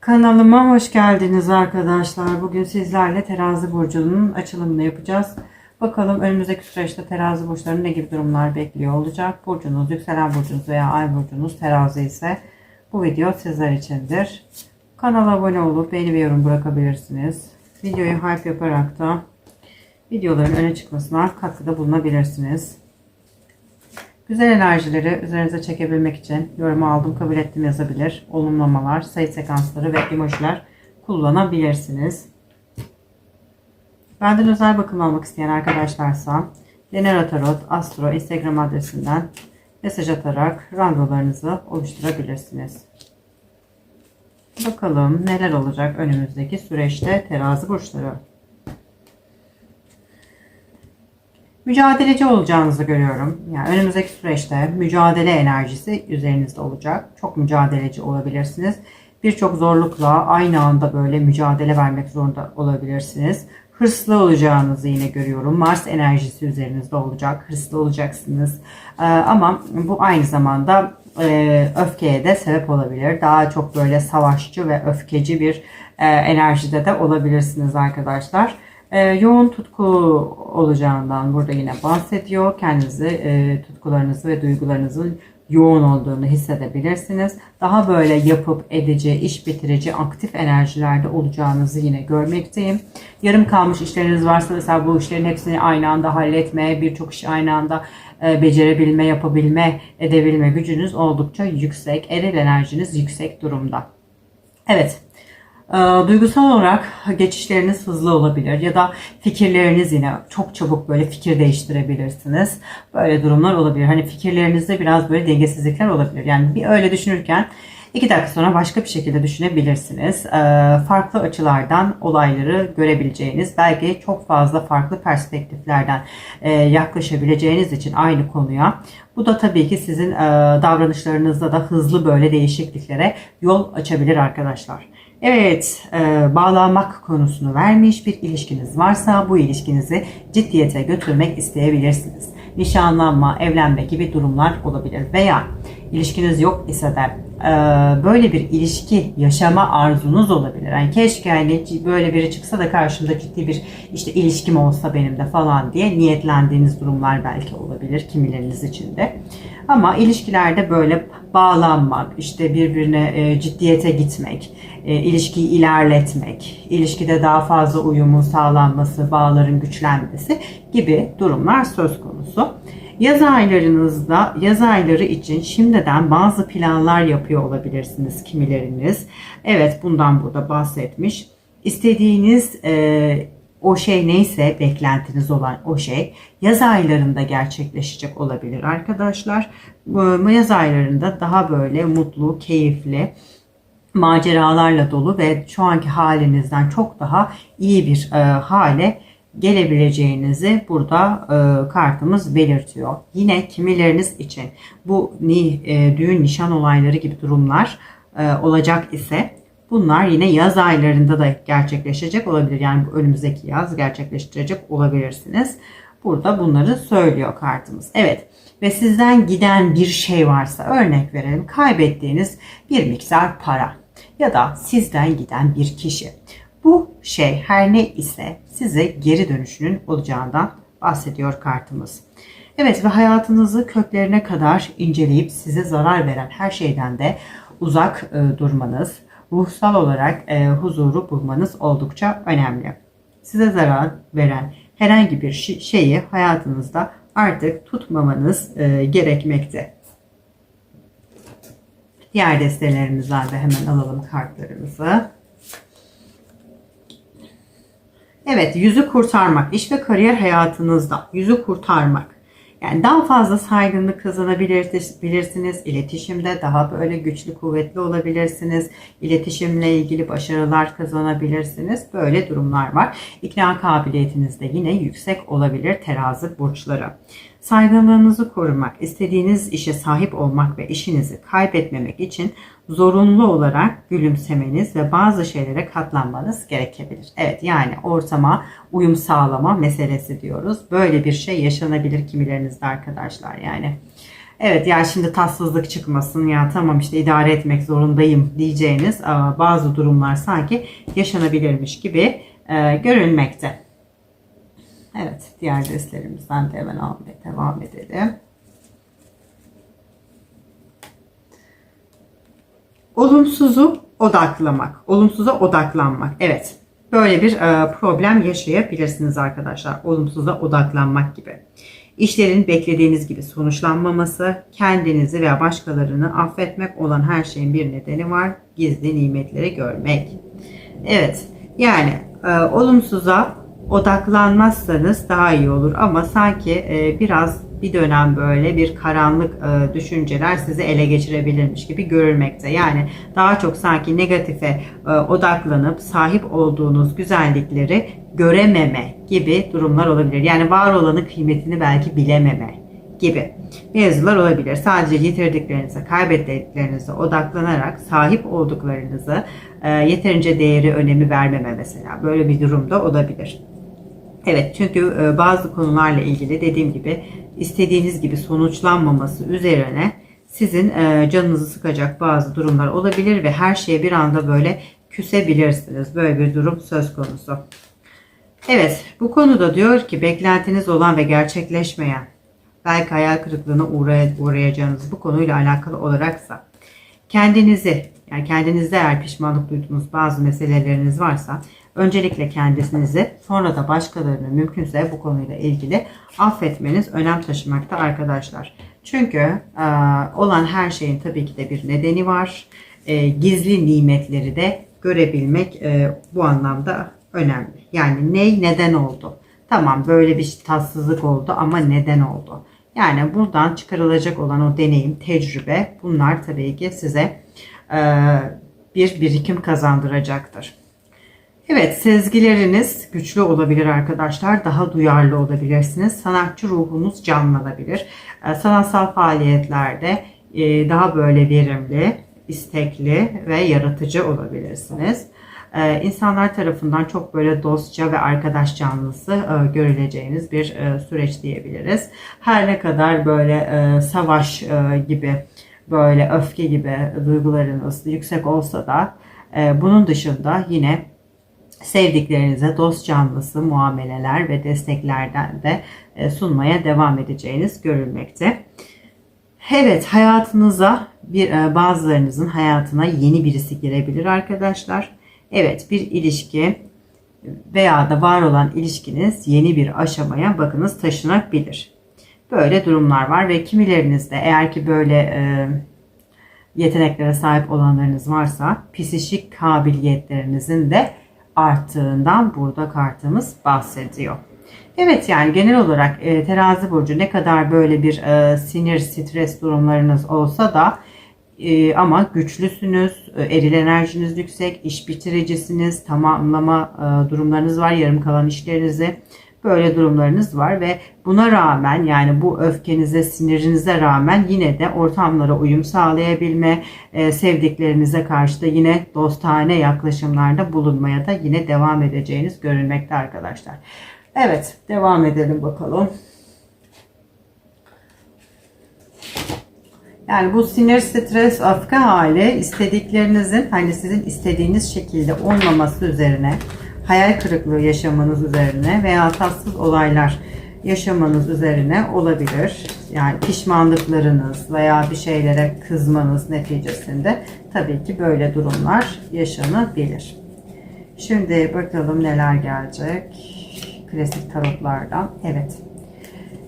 Kanalıma hoş geldiniz arkadaşlar. Bugün sizlerle terazi burcunun açılımını yapacağız. Bakalım önümüzdeki süreçte terazi burçlarının ne gibi durumlar bekliyor olacak. Burcunuz, yükselen burcunuz veya ay burcunuz terazi ise bu video sizler içindir. Kanala abone olup beğeni ve yorum bırakabilirsiniz. Videoyu hype yaparak da videoların öne çıkmasına katkıda bulunabilirsiniz. Güzel enerjileri üzerinize çekebilmek için yorumu aldım kabul ettim yazabilir. Olumlamalar, sayı sekansları ve emojiler kullanabilirsiniz. Benden özel bakım almak isteyen arkadaşlarsa Lenera Tarot Astro Instagram adresinden mesaj atarak randevularınızı oluşturabilirsiniz. Bakalım neler olacak önümüzdeki süreçte terazi burçları. Mücadeleci olacağınızı görüyorum. Yani önümüzdeki süreçte mücadele enerjisi üzerinizde olacak. Çok mücadeleci olabilirsiniz. Birçok zorlukla aynı anda böyle mücadele vermek zorunda olabilirsiniz. Hırslı olacağınızı yine görüyorum. Mars enerjisi üzerinizde olacak. Hırslı olacaksınız. Ee, ama bu aynı zamanda e, öfkeye de sebep olabilir. Daha çok böyle savaşçı ve öfkeci bir e, enerjide de olabilirsiniz arkadaşlar e, yoğun tutku olacağından burada yine bahsediyor. Kendinizi e, tutkularınızı ve duygularınızın yoğun olduğunu hissedebilirsiniz. Daha böyle yapıp edici, iş bitirici, aktif enerjilerde olacağınızı yine görmekteyim. Yarım kalmış işleriniz varsa mesela bu işlerin hepsini aynı anda halletme, birçok işi aynı anda e, becerebilme, yapabilme, edebilme gücünüz oldukça yüksek. Eril enerjiniz yüksek durumda. Evet. E, duygusal olarak geçişleriniz hızlı olabilir ya da fikirleriniz yine çok çabuk böyle fikir değiştirebilirsiniz. Böyle durumlar olabilir. Hani fikirlerinizde biraz böyle dengesizlikler olabilir. Yani bir öyle düşünürken iki dakika sonra başka bir şekilde düşünebilirsiniz. E, farklı açılardan olayları görebileceğiniz, belki çok fazla farklı perspektiflerden e, yaklaşabileceğiniz için aynı konuya. Bu da tabii ki sizin davranışlarınızda da hızlı böyle değişikliklere yol açabilir arkadaşlar. Evet, e, bağlanmak konusunu vermiş bir ilişkiniz varsa bu ilişkinizi ciddiyete götürmek isteyebilirsiniz. Nişanlanma, evlenme gibi durumlar olabilir veya ilişkiniz yok ise de e, böyle bir ilişki yaşama arzunuz olabilir. Yani keşke hani böyle biri çıksa da karşımda ciddi bir işte ilişkim olsa benim de falan diye niyetlendiğiniz durumlar belki olabilir kimileriniz için de. Ama ilişkilerde böyle bağlanmak, işte birbirine e, ciddiyete gitmek, e, ilişkiyi ilerletmek, ilişkide daha fazla uyumun sağlanması, bağların güçlenmesi gibi durumlar söz konusu. Yaz aylarınızda, yaz ayları için şimdiden bazı planlar yapıyor olabilirsiniz kimileriniz. Evet bundan burada bahsetmiş. İstediğiniz e, o şey neyse beklentiniz olan o şey yaz aylarında gerçekleşecek olabilir arkadaşlar. Bu yaz aylarında daha böyle mutlu, keyifli, maceralarla dolu ve şu anki halinizden çok daha iyi bir e, hale gelebileceğinizi burada e, kartımız belirtiyor. Yine kimileriniz için bu ni, e, düğün nişan olayları gibi durumlar e, olacak ise bunlar yine yaz aylarında da gerçekleşecek olabilir. Yani önümüzdeki yaz gerçekleştirecek olabilirsiniz. Burada bunları söylüyor kartımız. Evet ve sizden giden bir şey varsa örnek verelim kaybettiğiniz bir miktar para ya da sizden giden bir kişi. Bu şey her ne ise size geri dönüşünün olacağından bahsediyor kartımız. Evet ve hayatınızı köklerine kadar inceleyip size zarar veren her şeyden de uzak e, durmanız, ruhsal olarak e, huzuru bulmanız oldukça önemli. Size zarar veren herhangi bir şeyi hayatınızda artık tutmamanız e, gerekmekte. Diğer destelerimizden de hemen alalım kartlarımızı. Evet, yüzü kurtarmak, iş ve kariyer hayatınızda yüzü kurtarmak. Yani daha fazla saygınlık kazanabilirsiniz. İletişimde daha böyle güçlü, kuvvetli olabilirsiniz. İletişimle ilgili başarılar kazanabilirsiniz. Böyle durumlar var. İkna kabiliyetiniz de yine yüksek olabilir terazi burçları. Saygınlığınızı korumak, istediğiniz işe sahip olmak ve işinizi kaybetmemek için zorunlu olarak gülümsemeniz ve bazı şeylere katlanmanız gerekebilir. Evet yani ortama uyum sağlama meselesi diyoruz. Böyle bir şey yaşanabilir kimilerinizde arkadaşlar yani. Evet ya şimdi tatsızlık çıkmasın ya tamam işte idare etmek zorundayım diyeceğiniz bazı durumlar sanki yaşanabilirmiş gibi e, görülmekte. Evet diğer destlerimizden de hemen almaya devam edelim. Olumsuzu odaklamak, olumsuza odaklanmak. Evet, böyle bir e, problem yaşayabilirsiniz arkadaşlar. Olumsuza odaklanmak gibi. İşlerin beklediğiniz gibi sonuçlanmaması, kendinizi veya başkalarını affetmek olan her şeyin bir nedeni var. Gizli nimetleri görmek. Evet, yani e, olumsuza odaklanmazsanız daha iyi olur ama sanki e, biraz bir dönem böyle bir karanlık e, düşünceler sizi ele geçirebilirmiş gibi görülmekte. Yani daha çok sanki negatife e, odaklanıp sahip olduğunuz güzellikleri görememe gibi durumlar olabilir. Yani var olanın kıymetini belki bilememe gibi mevzular olabilir. Sadece yitirdiklerinize, kaybettiklerinize odaklanarak sahip olduklarınızı e, yeterince değeri, önemi vermeme mesela. Böyle bir durumda olabilir. Evet çünkü e, bazı konularla ilgili dediğim gibi istediğiniz gibi sonuçlanmaması üzerine sizin e, canınızı sıkacak bazı durumlar olabilir ve her şeye bir anda böyle küsebilirsiniz. Böyle bir durum söz konusu. Evet bu konuda diyor ki beklentiniz olan ve gerçekleşmeyen belki hayal kırıklığına uğray uğrayacağınız bu konuyla alakalı olaraksa kendinizi yani kendinizde eğer pişmanlık duyduğunuz bazı meseleleriniz varsa öncelikle kendinizi sonra da başkalarını mümkünse bu konuyla ilgili affetmeniz önem taşımakta arkadaşlar. Çünkü e, olan her şeyin tabii ki de bir nedeni var. E, gizli nimetleri de görebilmek e, bu anlamda önemli. Yani ney neden oldu? Tamam böyle bir tatsızlık oldu ama neden oldu? Yani buradan çıkarılacak olan o deneyim, tecrübe bunlar tabii ki size e, bir birikim kazandıracaktır. Evet sezgileriniz güçlü olabilir arkadaşlar. Daha duyarlı olabilirsiniz. Sanatçı ruhunuz canlanabilir. E, sanatsal faaliyetlerde e, daha böyle verimli, istekli ve yaratıcı olabilirsiniz. E, insanlar tarafından çok böyle dostça ve arkadaş canlısı e, görüleceğiniz bir e, süreç diyebiliriz. Her ne kadar böyle savaş gibi böyle öfke gibi duygularınız yüksek olsa da bunun dışında yine sevdiklerinize dost canlısı muameleler ve desteklerden de e, sunmaya devam edeceğiniz görülmekte. Evet hayatınıza bir e, bazılarınızın hayatına yeni birisi girebilir arkadaşlar. Evet bir ilişki veya da var olan ilişkiniz yeni bir aşamaya bakınız taşınabilir. Böyle durumlar var ve kimilerinizde eğer ki böyle e, yeteneklere sahip olanlarınız varsa psişik kabiliyetlerinizin de arttığından burada kartımız bahsediyor. Evet yani genel olarak e, terazi burcu ne kadar böyle bir e, sinir, stres durumlarınız olsa da e, ama güçlüsünüz, e, eril enerjiniz yüksek, iş bitiricisiniz, tamamlama e, durumlarınız var, yarım kalan işlerinizi böyle durumlarınız var ve buna rağmen yani bu öfkenize, sinirinize rağmen yine de ortamlara uyum sağlayabilme, e, sevdiklerinize karşı da yine dostane yaklaşımlarda bulunmaya da yine devam edeceğiniz görülmekte arkadaşlar. Evet, devam edelim bakalım. Yani bu sinir, stres, öfke hali istediklerinizin hani sizin istediğiniz şekilde olmaması üzerine hayal kırıklığı yaşamanız üzerine veya tatsız olaylar yaşamanız üzerine olabilir. Yani pişmanlıklarınız veya bir şeylere kızmanız neticesinde tabii ki böyle durumlar yaşanabilir. Şimdi bakalım neler gelecek. Klasik tarotlardan. Evet.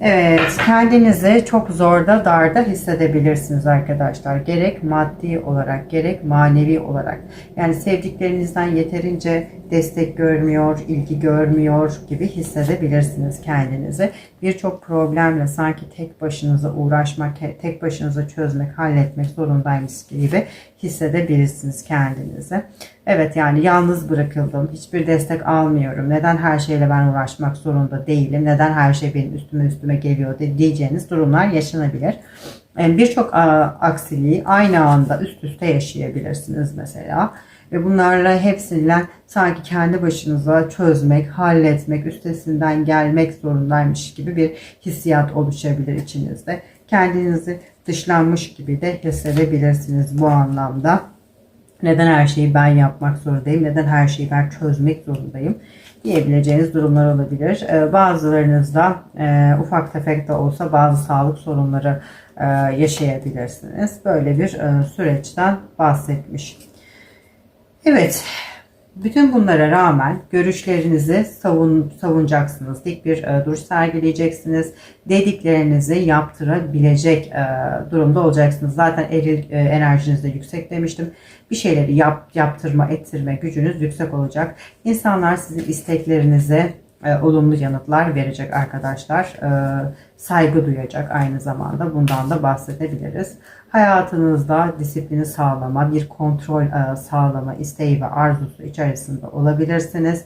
Evet, kendinizi çok zorda, darda hissedebilirsiniz arkadaşlar. Gerek maddi olarak, gerek manevi olarak. Yani sevdiklerinizden yeterince destek görmüyor, ilgi görmüyor gibi hissedebilirsiniz kendinizi. Birçok problemle sanki tek başınıza uğraşmak, tek başınıza çözmek, halletmek zorundaymış gibi hissedebilirsiniz kendinizi. Evet yani yalnız bırakıldım, hiçbir destek almıyorum, neden her şeyle ben uğraşmak zorunda değilim, neden her şey benim üstüme üstüme geliyor diyeceğiniz durumlar yaşanabilir. Birçok aksiliği aynı anda üst üste yaşayabilirsiniz mesela. Ve bunlarla hepsiyle sanki kendi başınıza çözmek, halletmek, üstesinden gelmek zorundaymış gibi bir hissiyat oluşabilir içinizde. Kendinizi dışlanmış gibi de hissedebilirsiniz bu anlamda. Neden her şeyi ben yapmak zorundayım? Neden her şeyi ben çözmek zorundayım? diyebileceğiniz durumlar olabilir. Ee, bazılarınızda e, ufak tefek de olsa bazı sağlık sorunları e, yaşayabilirsiniz. Böyle bir e, süreçten bahsetmiş. Evet, bütün bunlara rağmen görüşlerinizi savun, savunacaksınız. Dik bir e, duruş sergileyeceksiniz. Dediklerinizi yaptırabilecek e, durumda olacaksınız. Zaten eril e, enerjiniz de yüksek demiştim. Bir şeyleri yap, yaptırma, ettirme gücünüz yüksek olacak. İnsanlar sizin isteklerinize e, olumlu yanıtlar verecek arkadaşlar. E, saygı duyacak aynı zamanda. Bundan da bahsedebiliriz. Hayatınızda disiplini sağlama, bir kontrol e, sağlama isteği ve arzusu içerisinde olabilirsiniz.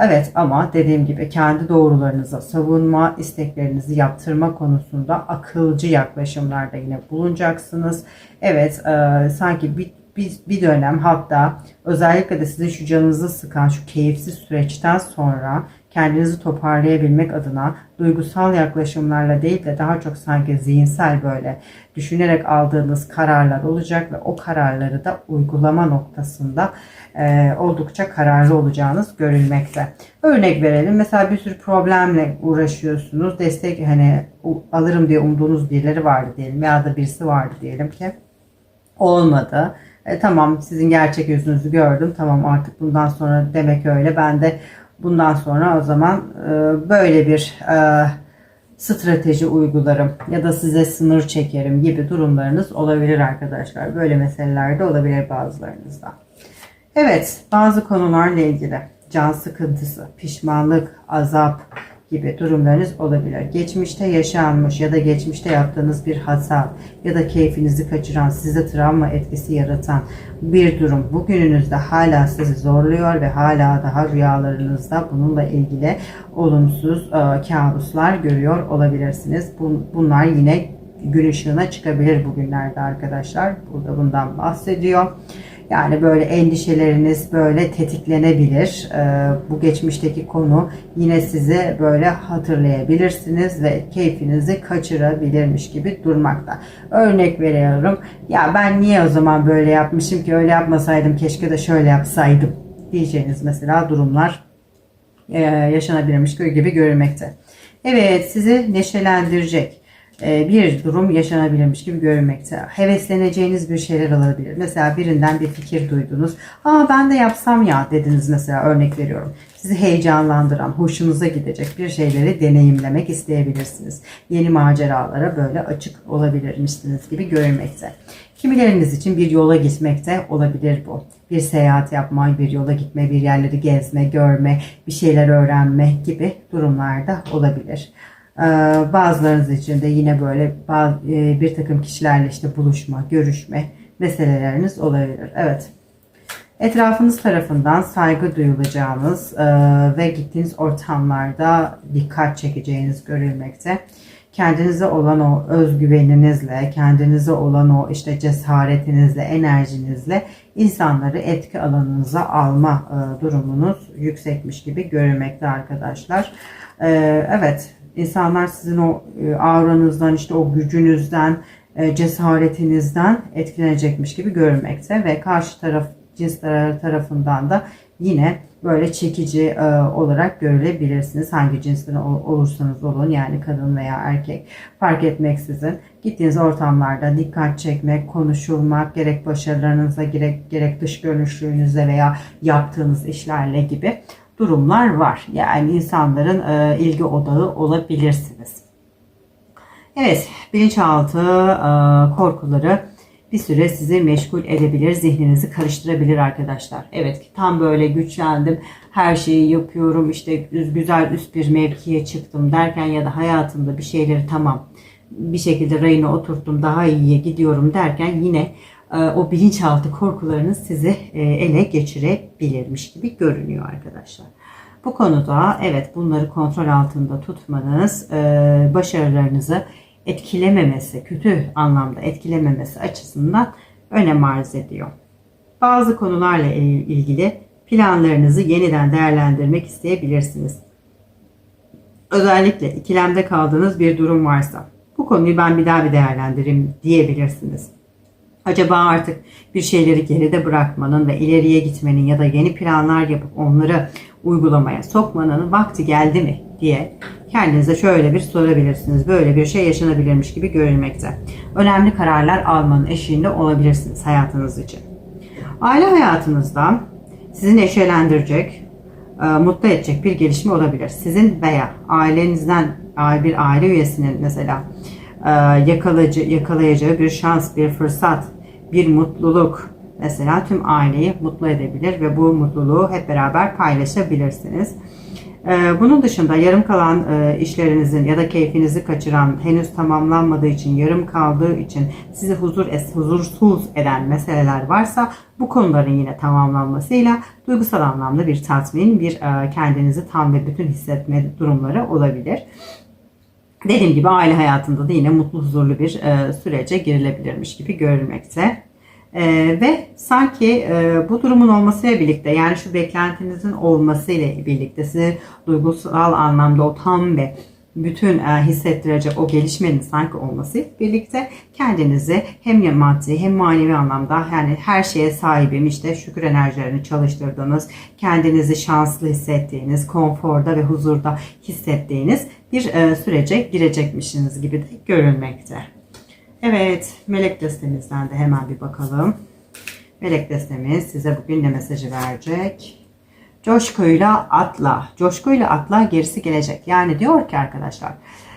Evet ama dediğim gibi kendi doğrularınıza savunma, isteklerinizi yaptırma konusunda akılcı yaklaşımlarda yine bulunacaksınız. Evet e, sanki bir bir, bir dönem hatta özellikle de sizin şu canınızı sıkan şu keyifsiz süreçten sonra kendinizi toparlayabilmek adına duygusal yaklaşımlarla değil de daha çok sanki zihinsel böyle düşünerek aldığınız kararlar olacak ve o kararları da uygulama noktasında e, oldukça kararlı olacağınız görülmekte. Örnek verelim. Mesela bir sürü problemle uğraşıyorsunuz. Destek hani alırım diye umduğunuz birileri vardı diyelim veya da birisi vardı diyelim ki olmadı. E, tamam sizin gerçek yüzünüzü gördüm. Tamam artık bundan sonra demek öyle. Ben de bundan sonra o zaman e, böyle bir e, strateji uygularım ya da size sınır çekerim gibi durumlarınız olabilir arkadaşlar. Böyle meseleler de olabilir bazılarınızda. Evet bazı konularla ilgili can sıkıntısı, pişmanlık, azap, gibi durumlarınız olabilir. Geçmişte yaşanmış ya da geçmişte yaptığınız bir hata ya da keyfinizi kaçıran, size travma etkisi yaratan bir durum bugününüzde hala sizi zorluyor ve hala daha rüyalarınızda bununla ilgili olumsuz e, kabuslar görüyor olabilirsiniz. bunlar yine gün ışığına çıkabilir bugünlerde arkadaşlar. Burada bundan bahsediyor. Yani böyle endişeleriniz böyle tetiklenebilir. Ee, bu geçmişteki konu yine sizi böyle hatırlayabilirsiniz ve keyfinizi kaçırabilirmiş gibi durmakta. Örnek veriyorum. Ya ben niye o zaman böyle yapmışım ki öyle yapmasaydım keşke de şöyle yapsaydım diyeceğiniz mesela durumlar e, yaşanabilirmiş gibi görülmekte. Evet sizi neşelendirecek bir durum yaşanabilirmiş gibi görünmekte. Hevesleneceğiniz bir şeyler olabilir. Mesela birinden bir fikir duydunuz. Aa ben de yapsam ya dediniz mesela örnek veriyorum. Sizi heyecanlandıran, hoşunuza gidecek bir şeyleri deneyimlemek isteyebilirsiniz. Yeni maceralara böyle açık olabilirmişsiniz gibi görünmekte. Kimileriniz için bir yola gitmekte olabilir bu. Bir seyahat yapma, bir yola gitme, bir yerleri gezme, görme, bir şeyler öğrenme gibi durumlarda olabilir. Ee, bazılarınız için de yine böyle e, bir takım kişilerle işte buluşma, görüşme meseleleriniz olabilir. Evet. Etrafınız tarafından saygı duyulacağınız e, ve gittiğiniz ortamlarda dikkat çekeceğiniz görülmekte. Kendinize olan o özgüveninizle, kendinize olan o işte cesaretinizle, enerjinizle insanları etki alanınıza alma e, durumunuz yüksekmiş gibi görülmekte arkadaşlar. Evet, İnsanlar sizin o e, auranızdan, işte o gücünüzden, e, cesaretinizden etkilenecekmiş gibi görünmekte ve karşı taraf cinsler tarafından da yine böyle çekici e, olarak görülebilirsiniz. Hangi cinsten olursanız olun yani kadın veya erkek fark etmeksizin gittiğiniz ortamlarda dikkat çekmek, konuşulmak gerek başarılarınıza gerek, gerek dış görünüşlüğünüze veya yaptığınız işlerle gibi durumlar var. Yani insanların e, ilgi odağı olabilirsiniz. Evet, bilinçaltı e, korkuları bir süre sizi meşgul edebilir, zihninizi karıştırabilir arkadaşlar. Evet, tam böyle güçlendim, her şeyi yapıyorum, işte güzel üst bir mevkiye çıktım derken ya da hayatımda bir şeyleri tamam bir şekilde rayına oturttum, daha iyiye gidiyorum derken yine o bilinçaltı korkularınız sizi e, ele geçirebilirmiş gibi görünüyor arkadaşlar. Bu konuda evet bunları kontrol altında tutmanız e, başarılarınızı etkilememesi, kötü anlamda etkilememesi açısından önem arz ediyor. Bazı konularla ilgili planlarınızı yeniden değerlendirmek isteyebilirsiniz. Özellikle ikilemde kaldığınız bir durum varsa Bu konuyu ben bir daha bir değerlendireyim diyebilirsiniz. Acaba artık bir şeyleri geride bırakmanın ve ileriye gitmenin ya da yeni planlar yapıp onları uygulamaya sokmanın vakti geldi mi diye kendinize şöyle bir sorabilirsiniz. Böyle bir şey yaşanabilirmiş gibi görülmekte. Önemli kararlar almanın eşiğinde olabilirsiniz hayatınız için. Aile hayatınızda sizi neşelendirecek, e, mutlu edecek bir gelişme olabilir. Sizin veya ailenizden bir aile üyesinin mesela e, yakalayacağı bir şans, bir fırsat, bir mutluluk mesela tüm aileyi mutlu edebilir ve bu mutluluğu hep beraber paylaşabilirsiniz. E, Bunun dışında yarım kalan e, işlerinizin ya da keyfinizi kaçıran, henüz tamamlanmadığı için, yarım kaldığı için sizi huzur huzursuz eden meseleler varsa bu konuların yine tamamlanmasıyla duygusal anlamda bir tatmin, bir e, kendinizi tam ve bütün hissetme durumları olabilir. Dediğim gibi aile hayatında da yine mutlu huzurlu bir e, sürece girilebilirmiş gibi görülmekte. E, ve sanki e, bu durumun olmasıyla birlikte yani şu beklentinizin olmasıyla birlikte sizi duygusal anlamda o tam ve bütün e, hissettirecek o gelişmenin sanki olması birlikte kendinizi hem maddi hem manevi anlamda yani her şeye sahibim işte şükür enerjilerini çalıştırdığınız, kendinizi şanslı hissettiğiniz, konforda ve huzurda hissettiğiniz bir e, sürece girecekmişsiniz gibi de görülmekte. Evet, melek destemizden de hemen bir bakalım. Melek destemiz size bugün ne mesajı verecek? Coşkuyla atla. Coşkuyla atla gerisi gelecek. Yani diyor ki arkadaşlar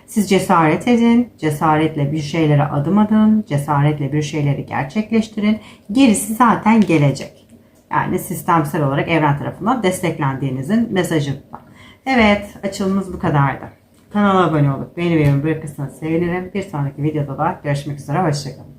siz cesaret edin, cesaretle bir şeylere adım atın, cesaretle bir şeyleri gerçekleştirin. Gerisi zaten gelecek. Yani sistemsel olarak evren tarafından desteklendiğinizin mesajı. Evet, açılımımız bu kadardı. Kanala abone olup beğeni ve yorum bırakırsanız sevinirim. Bir sonraki videoda da görüşmek üzere. Hoşçakalın.